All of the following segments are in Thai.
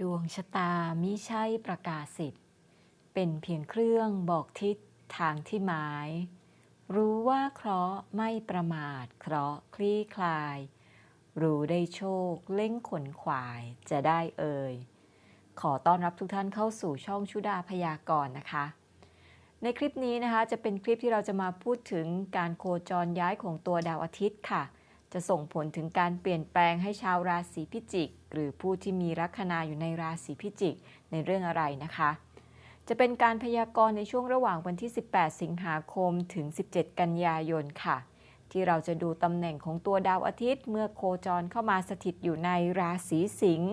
ดวงชะตามิใช่ประกาศสิทธิ์เป็นเพียงเครื่องบอกทิศทางที่หมาย รู้ว่าเคราะห์ไม่ประมาทเคราะห์คลี่คลาย รู้ได้โชคเล่งขนขวายจะได้เอ่ย ขอต้อนรับทุกท่านเข้าสู่ช่องชุดาพยากรณ์นะคะ ในคลิปนี้นะคะจะเป็นคลิปที่เราจะมาพูดถึงการโคจรย้ายของตัวดาวอาทิตย์ค่ะ จะส่งผลถึงการเปลี่ยนแปลงให้ชาวราศีพิจิก หรือผู้ที่มีลัคนาอยู่ในราศีพิจิกในเรื่องอะไรนะคะ จะเป็นการพยากรณ์ในช่วงระหว่างวันที่ 18 สิงหาคมถึง 17 กันยายนค่ะ ที่เราจะดูตำแหน่งของตัวดาวอาทิตย์ เมื่อโคจรเข้ามาสถิตอยู่ในราศีสิงห์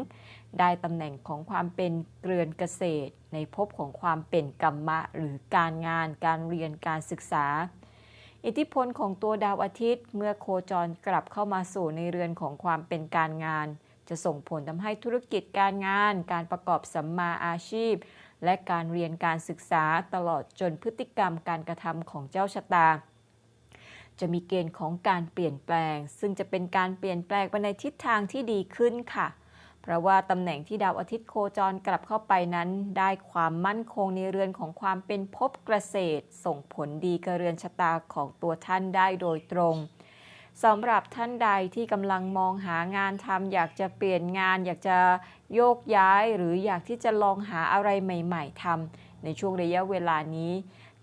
ได้ตำแหน่งของความเป็นเกลือนเกษตร ในภพของความเป็นกรรมะ หรือการงาน การเรียนการศึกษา อิทธิพลของตัวดาวอาทิตย์ เมื่อโคจรกลับเข้ามาสู่ในเรือนของความเป็นการงาน จะส่งผลทำให้ธุรกิจการงาน การประกอบสัมมาอาชีพ และการเรียนการศึกษาตลอดจนพฤติกรรมการกระทำของเจ้าชะตา จะมีเกณฑ์ของการเปลี่ยนแปลง ซึ่งจะเป็นการเปลี่ยนแปลงไปในทิศทางที่ดีขึ้นค่ะ เพราะว่าตำแหน่งที่ดาวอาทิตย์โคจรกลับเข้าไปนั้น ได้ความมั่นคงในเรือนของความเป็นภพเกษตร ส่งผลดีกับเรือนชะตาของตัวท่านได้โดยตรงสำหรับท่านใดที่กำลังมองหางานทำอยากจะเปลี่ยนงาน อยากจะโยกย้าย หรืออยากที่จะลองหาอะไรใหม่ ๆทำในช่วงระยะเวลานี้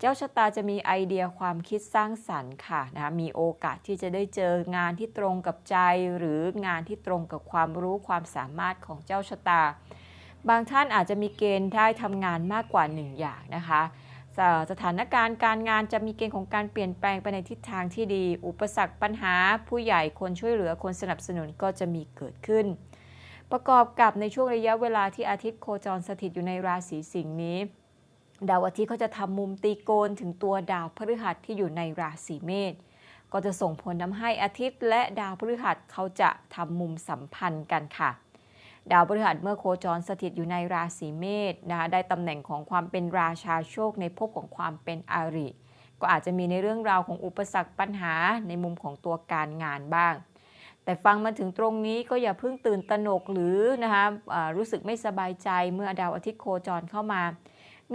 เจ้าชะตาจะมีไอเดียความคิดสร้างสรรค์ค่ะนะมีโอกาสที่จะได้เจองานที่ตรงกับใจ หรืองานที่ตรงกับความรู้ความสามารถของเจ้าชะตา บางท่านอาจจะมีเกณฑ์ได้ทำงานมากกว่าหนึ่งอย่างนะคะสสถานการณ์การงานจะมีเกณฑ์ของการเปลี่ยนแปลงไปในทิศทางที่ดี อุปสรรคปัญหา ผู้ใหญ่คนช่วยเหลือคนสนับสนุนก็จะมีเกิดขึ้น ประกอบกับในช่วงระยะเวลาที่อาทิตย์โคจรสถิตอยู่ในราศีสิงห์นี้ ดาวอาทิตย์เขาจะทำมุมตีโกนถึงตัวดาวพฤหัสที่อยู่ในราศีเมษก็จะส่งผลทำให้อาทิตย์ และดาวพฤหัสเขาจะทำมุมสัมพันธ์กันค่ะ ดาวพฤหัสเมื่อโคจรสถิตอยู่ในราศีเมษนะคะได้ตำแหน่งของความเป็นราชาโชคในภพของความเป็นอาริก็อาจจะมีในเรื่องราวของอุปสรรคปัญหาในมุมของตัวการงานบ้าง แต่ฟังมาถึงตรงนี้ก็อย่าเพิ่งตื่นตระหนกหรือนะคะะรู้สึกไม่สบายใจเมื่อดาวอาทิตย์โคจรเข้ามา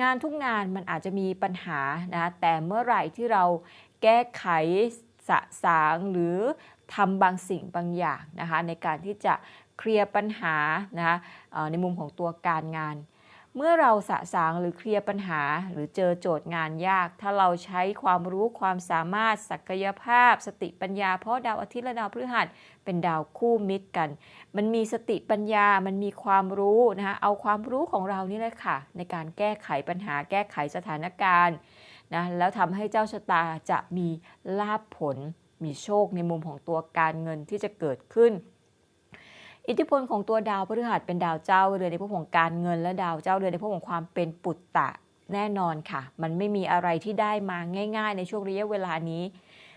งานทุกงานมันอาจจะมีปัญหานะแต่เมื่อไหร่ที่เราแก้ไขสะสางหรือทำบางสิ่งบางอย่างนะคะในการที่จะเคลียร์ปัญหานะคะในมุมของตัวการงาน เมื่อเราสะสางหรือเคลียร์ปัญหา หรือเจอโจทย์งานยาก ถ้าเราใช้ความรู้ความสามารถศักยภาพ สติปัญญา เพราะดาวอาทิตย์และดาวพฤหัสเป็นดาวคู่มิตรกัน มันมีสติปัญญา มันมีความรู้นะคะเอาความรู้ของเรานี่แหละค่ะ ในการแก้ไขปัญหาแก้ไขสถานการณ์นะแล้วทำให้เจ้าชะตาจะมีลาภผล มีโชคในมุมของตัวการเงินที่จะเกิดขึ้น อิทธิพลของตัวดาวพฤหัสเป็นดาวเจ้าเรือนในพวกของการเงินและดาวเจ้าเรือนในพวกของความเป็นปุตตะแน่นอนค่ะ มันไม่มีอะไรที่ได้มาง่าย ๆ ในช่วงระยะเวลานี้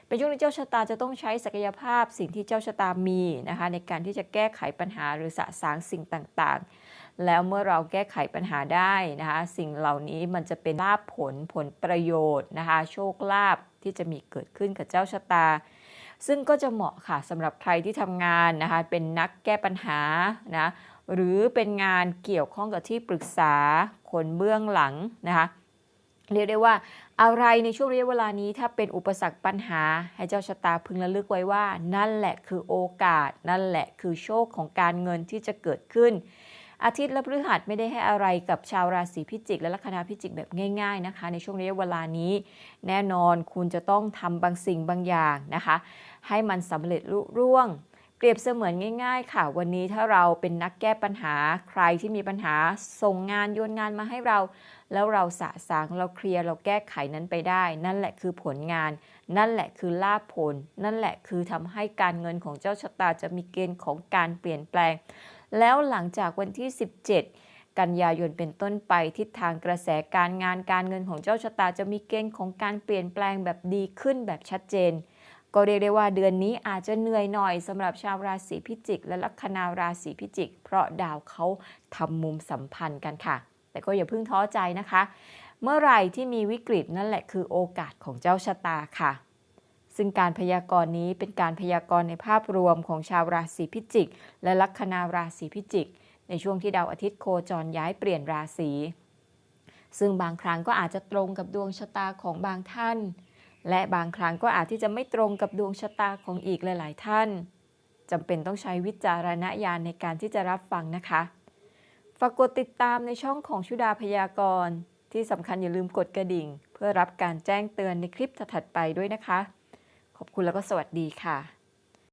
เป็นช่วงที่เจ้าชะตาจะต้องใช้ศักยภาพสิ่งที่เจ้าชะตามีนะคะในการที่จะแก้ไขปัญหาหรือสะสางสิ่งต่างๆ แล้วเมื่อเราแก้ไขปัญหาได้นะคะสิ่งเหล่านี้มันจะเป็นลาภผลผลประโยชน์นะคะโชคลาภที่จะมีเกิดขึ้นกับเจ้าชะตา ซึ่งก็จะเหมาะค่ะสำหรับใครที่ทำงานนะคะเป็นนักแก้ปัญหานะหรือเป็นงานเกี่ยวข้องกับที่ปรึกษาคนเบื้องหลังนะคะเรียกได้ว่าอะไรในช่วงระยะเวลานี้ถ้าเป็นอุปสรรคปัญหา ให้เจ้าชะตาพึงระลึกไว้ว่า นั่นแหละคือโอกาส นั่นแหละคือโชคของการเงินที่จะเกิดขึ้น อาทิตย์และพฤหัสไม่ได้ให้อะไรกับชาวราศีพิจิก และลัคนาพิจิกแบบง่าย ๆนะคะ ในช่วงระยะเวลานี้ แน่นอนคุณจะต้องทำบางสิ่งบางอย่างนะคะ ให้มันสำเร็จลุร่วง เปรียบเสมือนง่าย ๆ ค่ะ วันนี้ถ้าเราเป็นนักแก้ปัญหาใครที่มีปัญหาส่งงานโยนงานมาให้เรา แล้วเราสะสางเราเคลียร์เราแก้ไขนั้นไปได้ นั่นแหละคือผลงาน นั่นแหละคือลาภผล นั่นแหละคือทำให้การเงินของเจ้าชะตาจะมีเกณฑ์ของการเปลี่ยนแปลง แล้วหลังจากวันที่ 17 กันยายนเป็นต้นไปทิศทางกระแสการงานการเงินของเจ้าชะตาจะมีเกณฑ์ของการเปลี่ยนแปลงแบบดีขึ้นแบบชัดเจน ก็เรียกได้ว่าเดือนนี้อาจจะเหนื่อยหน่อยสำหรับชาวราศีพิจิก และลัคนาราศีพิจิก เพราะดาวเขาทำมุมสัมพันธ์กันค่ะ แต่ก็อย่าเพิ่งท้อใจนะคะ เมื่อไหร่ที่มีวิกฤตนั่นแหละคือโอกาสของเจ้าชะตาค่ะ ซึ่งการพยากรณ์นี้เป็นการพยากรณ์ในภาพรวมของชาวราศีพิจิก และลัคนาราศีพิจิก ในช่วงที่ดาวอาทิตย์โคจรย้ายเปลี่ยนราศีซึ่งบางครั้งก็อาจจะตรงกับดวงชะตาของบางท่าน และบางครั้งก็อาจที่จะไม่ตรงกับดวงชะตาของอีกหลาย ๆ ท่านจำเป็นต้องใช้วิจารณญาณในการที่จะรับฟังนะคะฝากกดติดตามในช่องของชุดาพยากรณ์ ที่สำคัญอย่าลืมกดกระดิ่ง เพื่อรับการแจ้งเตือนในคลิปถัดไปด้วยนะคะ ขอบคุณแล้วก็สวัสดีค่ะ